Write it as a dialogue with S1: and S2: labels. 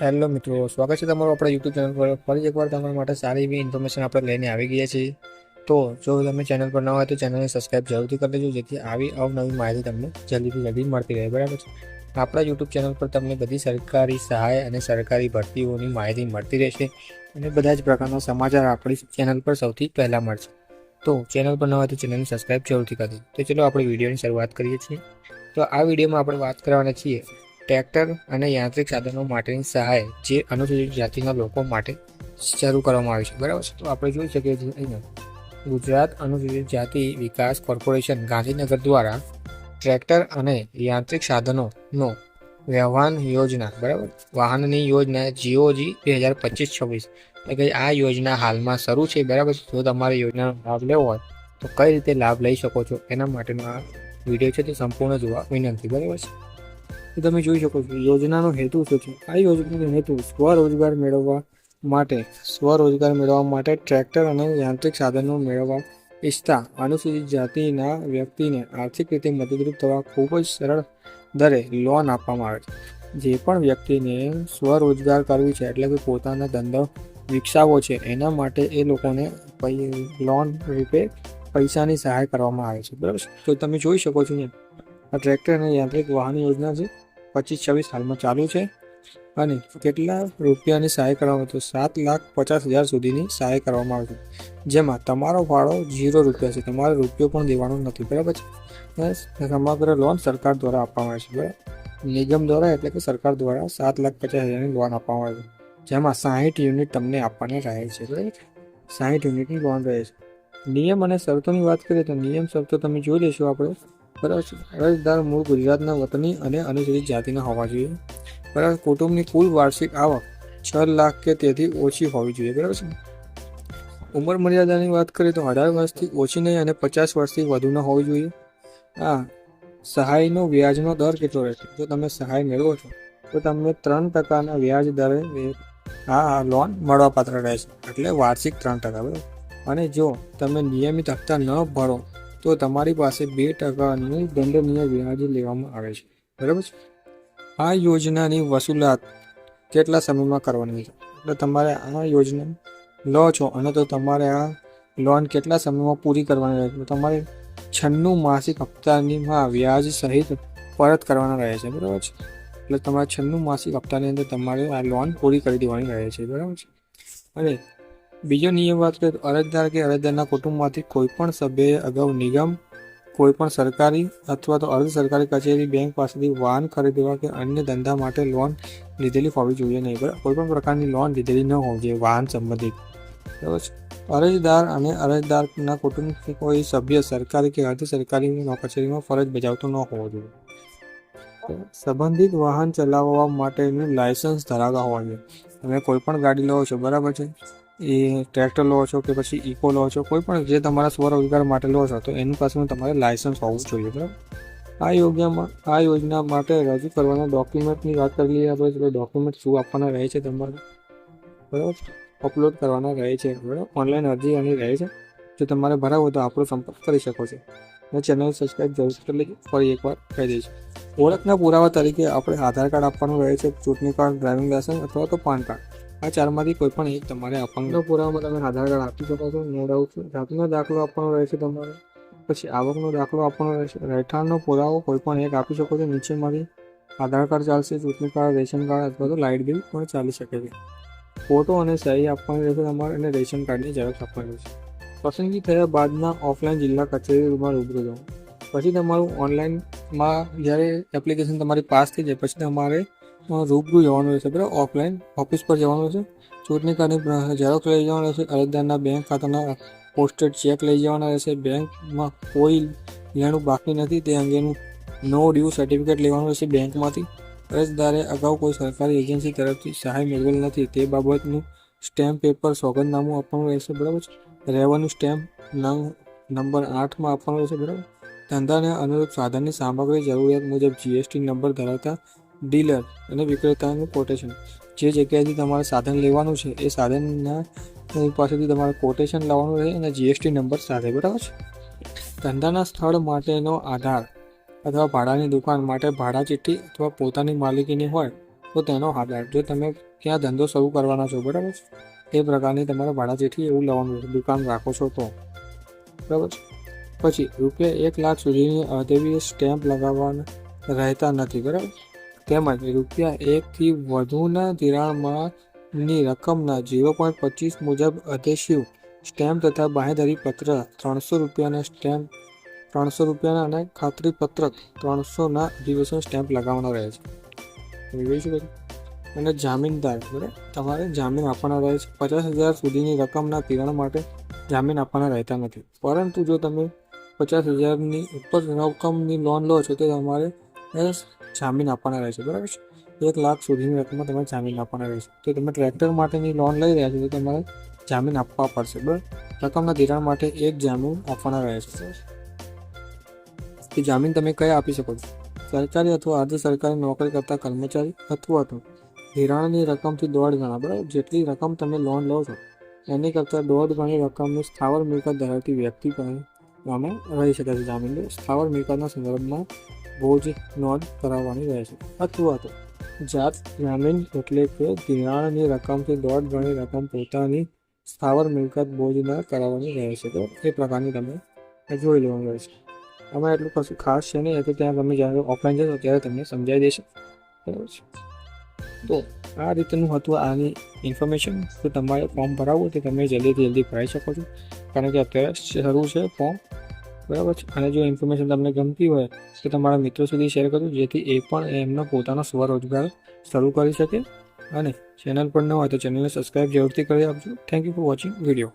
S1: Hello મિત્રો, સ્વાગત છે તમારું આપણા યુટ્યુબ ચેનલ પર. ફરી એકવાર તમારા માટે સારી એવી ઇન્ફોર્મેશન આપણે લઈને આવી ગયા છીએ. તો જો તમે ચેનલ પર ન હોય તો ચેનલને સબસ્ક્રાઇબ જરૂરથી કરી દેજો જેથી આવી અવનવી માહિતી તમને જલ્દીથી જલ્દી મળતી રહે. બરાબર છે? આપણા યુટ્યુબ ચેનલ પર તમને બધી સરકારી સહાય અને સરકારી ભરતીઓની માહિતી મળતી રહેશે અને બધા જ પ્રકારના સમાચાર આપણી ચેનલ પર સૌથી પહેલાં મળશે. તો ચેનલ પર ન હોય તો ચેનલને સબસ્ક્રાઇબ જરૂરથી કરી તો ચલો આપણે વિડીયોની શરૂઆત કરીએ છીએ. તો આ વિડીયોમાં આપણે વાત કરવાના છીએ ટ્રેક્ટર અને યાંત્રિક સાધનો માટેની સહાય જે અનુસૂચિત જાતિના લોકો માટે શરૂ કરવામાં આવી છે. બરાબર છે? તો આપણે જોઈ શકીએ છીએ ગુજરાત અનુસૂચિત જાતિ વિકાસ કોર્પોરેશન ગાંધીનગર દ્વારા ટ્રેક્ટર અને યાંત્રિક સાધનોનો વ્યવહાર યોજના, બરાબર? વાહનની યોજના જીઓજી બે હજાર પચીસ છવ્વીસ. એટલે આ યોજના હાલમાં શરૂ છે, બરાબર જો તમારે યોજનાનો લાભ લેવો હોય, તો કઈ રીતે લાભ લઈ શકો છો? એના માટેનો આ વીડિયો છે, તે સંપૂર્ણ જોવા વિનંતી. બરાબર છે? તો તમે જોઈ શકો છો, યોજનાનો હેતુ શું છે? આ યોજનાનો હેતુ સ્વરોજગાર મેળવવા માટે, સ્વરોજગાર મેળવવા માટે ટ્રેક્ટર અને યાંત્રિક સાધનો મેળવવા ઈચ્છતા અનુસૂચિત જાતિના વ્યક્તિને આર્થિક રીતે મદદરૂપ થવા ખૂબ જ સરળ દરે લોન આપવામાં આવે છે. જે પણ વ્યક્તિને સ્વરોજગાર કરવી છે, એટલે કે પોતાના ધંધો વિકસાવવો છે, એના માટે એ લોકોને લોન રૂપે પૈસાની સહાય કરવામાં આવે છે. બરાબર તો તમે જોઈ શકો છો ને આ ટ્રેક્ટર અને યાંત્રિક વાહન યોજના છે. પચીસ છવ્વીસ હાલમાં ચાલુ છે અને કેટલા રૂપિયાની સહાય કરવામાં આવે તો સાત લાખ પચાસ હજાર સુધીની સહાય કરવામાં આવે છે. જેમાં તમારો ફાળો ઝીરો રૂપિયા છે. તમારે રૂપિયો પણ દેવાનો નથી. બરાબર છે? સમગ્ર લોન સરકાર દ્વારા આપવામાં આવે છે. બરાબર? નિગમ દ્વારા એટલે કે સરકાર દ્વારા સાત લાખ પચાસ હજારની લોન આપવામાં આવે છે. જેમાં સાહીઠ યુનિટ તમને આપવાની રહે છે. બરાબર સાહીઠ યુનિટની લોન રહે છે. નિયમ અને શરતોની વાત કરીએ તો નિયમ શરતો તમે જોઈ લેશો આપણે. બરાબર છે? અરજદાર મૂળ ગુજરાતના વતની અને અનુસૂચિત જાતિના હોવા જોઈએ. બરાબર, કુટુંબની કુલ વાર્ષિક આવક છ લાખ કે તેથી ઓછી હોવી જોઈએ. બરાબર છે? ઉંમર મર્યાદાની વાત કરીએ તો અઢાર વર્ષથી ઓછી નહીં અને પચાસ વર્ષથી વધુ ન હોવી જોઈએ. હા, સહાયનો વ્યાજનો દર કેટલો રહેશે? જો તમે સહાય મેળવો છો, તો તમને ત્રણ ટકાના વ્યાજ દરે આ લોન મળવાપાત્ર રહેશે. એટલે વાર્ષિક ત્રણ ટકા, બરાબર? અને જો તમે નિયમિત હપ્તા ન ભરો તો તમારી પાસે બે ટકાનું દંડનીય વ્યાજ લેવામાં આવે છે. બરાબર છે? આ યોજનાની વસૂલાત કેટલા સમયમાં કરવાની છે? એટલે તમારે આ યોજના લો છો અને તો તમારે આ લોન કેટલા સમયમાં પૂરી કરવાની રહે તમારે છન્નું માસિક હપ્તાનીમાં વ્યાજ સહિત પરત કરવાના રહે છે. બરાબર છે? એટલે તમારે છન્નું માસિક હપ્તાની અંદર તમારે આ લોન પૂરી કરી દેવાની રહે છે. બરાબર છે? અને બીજો નિયમ વાત કરીએ તો અરજદાર કે અરજદારના કુટુંબમાંથી કોઈ પણ સભ્યએ અગાઉ નિગમ, કોઈ પણ સરકારી અથવા તો અર્ધ સરકારી કચેરી, બેંક પાસેથી વાહન ખરીદવા કે અન્ય ધંધા માટે લોન લીધેલી હોવી જોઈએ નહીં. બરાબર? કોઈ પણ પ્રકારની લોન લીધેલી ન હોવી જોઈએ, વાહન સંબંધિત. બરાબર છે? અરજદાર અને અરજદારના કુટુંબથી કોઈ સભ્ય સરકારી કે અર્ધ સરકારી કચેરીમાં ફરજ બજાવતો ન હોવો જોઈએ. સંબંધિત વાહન ચલાવવા માટેનું લાયસન્સ ધરાવતા હોવા જોઈએ. તમે કોઈ પણ ગાડી લો છો, બરાબર છે? એ ટ્રેક્ટર લો છો કે પછી ઇકો લો છો, કોઈ પણ જે તમારા સ્વરોજગાર માટે લો છો, તો એનું પાસેનું તમારે લાયસન્સ હોવું જોઈએ, બરાબર? આ યોજનામાં આ યોજના માટે રજૂ કરવાના ડોક્યુમેન્ટની વાત કરી લઈએ આપણે, તો ડોક્યુમેન્ટ શું આપવાના રહે છે તમારે? બરાબર? અપલોડ કરવાના રહે છે, બરાબર? ઓનલાઈન અરજી એની રહે છે? જો તમારે ભરાવો તો આપણો સંપર્ક કરી શકો છો. અને ચેનલ સબસ્ક્રાઈબ જરૂર કરી લેજો ફરી એકવાર કહી દઈશું. ઓળખના પુરાવા તરીકે આપણે આધાર કાર્ડ આપવાનું રહે છે, ચૂંટણી કાર્ડ ડ્રાઇવિંગ લાયસન્સ અથવા તો પાન કાર્ડ. આ ચારમાંથી કોઈ પણ એક તમારે આપવાનું પુરાવામાં તમે આધાર કાર્ડ આપી શકો છો, નો ડાઉટ જાતનો દાખલો આપવાનો રહેશે તમારે. પછી આવકનો દાખલો આપવાનો રહેશે. રહેઠાણનો પુરાવો કોઈ પણ એક આપી શકો છો. નીચેમાંથી આધાર કાર્ડ ચાલશે, ચૂંટણી કાર્ડ, રેશન કાર્ડ અથવા તો લાઇટ બિલ પણ ચાલી શકે છે. ફોટો અને સહી આપવાની રહેશે તમારે અને રેશન કાર્ડની ઝેરોક્ષ આપવાની રહેશે. પસંદગી થયા બાદના ઓફલાઈન જિલ્લા કચેરીમાં રૂબરૂ જવું પછી તમારું ઓનલાઈનમાં જ્યારે એપ્લિકેશન તમારી પાસ થઈ જાય, પછી તમારે રૂબરૂ જવાનું રહેશે, બરાબર? ઓફલાઈન ઓફિસ પર જવાનું રહેશે. ચૂંટણી કાર્ડની ઝેરોક્ષ લઈ જવાનું રહેશે. અરજદારના બેંક ખાતાના પોસ્ટેડ ચેક લઈ જવાના રહેશે. બેંકમાં કોઈ લેણું બાકી નથી. તે અંગેનું નો ડ્યુ સર્ટિફિકેટ લેવાનું રહેશે બેંકમાંથી. અરજદારે અગાઉ કોઈ સરકારી એજન્સી તરફથી સહાય મેળવેલ નથી. તે બાબતનું સ્ટેમ્પ પેપર સોગંદનામું આપવાનું રહેશે, બરાબર રહેવાનું સ્ટેમ્પ નંબર આઠમાં આપવાનું રહેશે, બરાબર? ધંધાને અનુરૂપ સાધનની સામગ્રી જરૂરિયાત મુજબ જીએસટી નંબર ધરાવતા ડીલર અને વિક્રેતાનું કોટેશન જે જગ્યાએથી તમારે સાધન લેવાનું છે, એ સાધનના પાસેથી તમારે કોટેશન લાવવાનું રહે અને જીએસટી નંબર સાથે, બરાબર છે? ધંધાના સ્થળ માટેનો આધાર અથવા ભાડાની દુકાન માટે ભાડા ચિઠ્ઠી અથવા પોતાની માલિકીની હોય, તો તેનો આધાર. જો તમે ક્યાં ધંધો શરૂ કરવાના છો, બરાબર છે? એ પ્રકારની તમારે ભાડાચીઠી એવું લેવાનું છે દુકાન રાખો છો તો. બરાબર છે? પછી રૂપિયા એક લાખ સુધીની અદેવી સ્ટેમ્પ લગાવવાના રહેતા નથી, બરાબર? તેમજ રૂપિયા એકથી વધુના ધિરાણમાંની રકમના ઝીરો પોઈન્ટ પચીસ મુજબ અધેશિવ સ્ટેમ્પ તથા બાહેધરી પત્ર ત્રણસો રૂપિયાના સ્ટેમ્પ, ત્રણસો રૂપિયાના અને ખાતરી પત્રક ત્રણસોના અધિવેશન સ્ટેમ્પ લગાવવાનો રહે છે? અને જામીનદાર, બરાબર? તમારે જામીન આપવાના રહે છે. પચાસ હજાર સુધીની રકમના ધિરાણ માટે જામીન આપવાના રહેતા નથી. પરંતુ જો તમે પચાસ હજારની ઉપર રકમની લોન લો છો તો તમારે જામીન આપવાના રહે છે બરાબર છે? એક લાખ સુધીની રકમમાં તમારે જામીન આપવાના રહેશે. તો તમે ટ્રેક્ટર માટેની લોન લઈ રહ્યા છો, તો તમારે જામીન આપવા પડશે, બરાબર? રકમના ધિરાણ માટે એક જામીન આપવાના રહે છે એ જામીન તમે કયા આપી શકો છો? સરકારી અથવા અર્ધ સરકારી નોકરી કરતા કર્મચારી અથવા તો ધિરાણની રકમથી દોઢ ગણા, બરાબર? જેટલી રકમ તમે લોન લો છો, એની કરતાં દોઢ ગણી રકમની સ્થાવર મિલકત ધરાવતી વ્યક્તિ પણ આમાં રહી શકે છે જામીન સ્થાવર મિલકતના સંદર્ભમાં બોજ નોંધ કરાવવાની રહેશે અથવા તો જાત જામીન એટલે કે ધિરાણની રકમથી દોઢ ગણી રકમ પોતાની સ્થાવર મિલકત બોજના કરાવવાની રહેશે તો એ પ્રકારની તમે જોઈ લેવાનું રહેશે આમાં એટલું કશું ખાસ છે નહીં એ તો ત્યાં તમે જ્યારે ઓફલાઈન જશો ત્યારે તમને સમજાવી દેશે. બરાબર છે? તો આ રીતનું હતું આની ઇન્ફોર્મેશન તો તમારે ફોર્મ ભરાવવું તે તમે જલ્દીથી જલ્દી ભરાઈ શકો છો. કારણ કે અત્યારે શરૂ છે ફોર્મ બરાબર છે? અને જો ઇન્ફોર્મેશન તમને ગમતી હોય, તો તમારા મિત્રો સુધી શેર કરો, જેથી એ પણ એમનો પોતાનો સ્વરોજગાર શરૂ કરી શકે. અને ચેનલ પર ન હોય તો ચેનલને સબસ્ક્રાઈબ જરૂરથી કરી આપજો. Thank you for watching video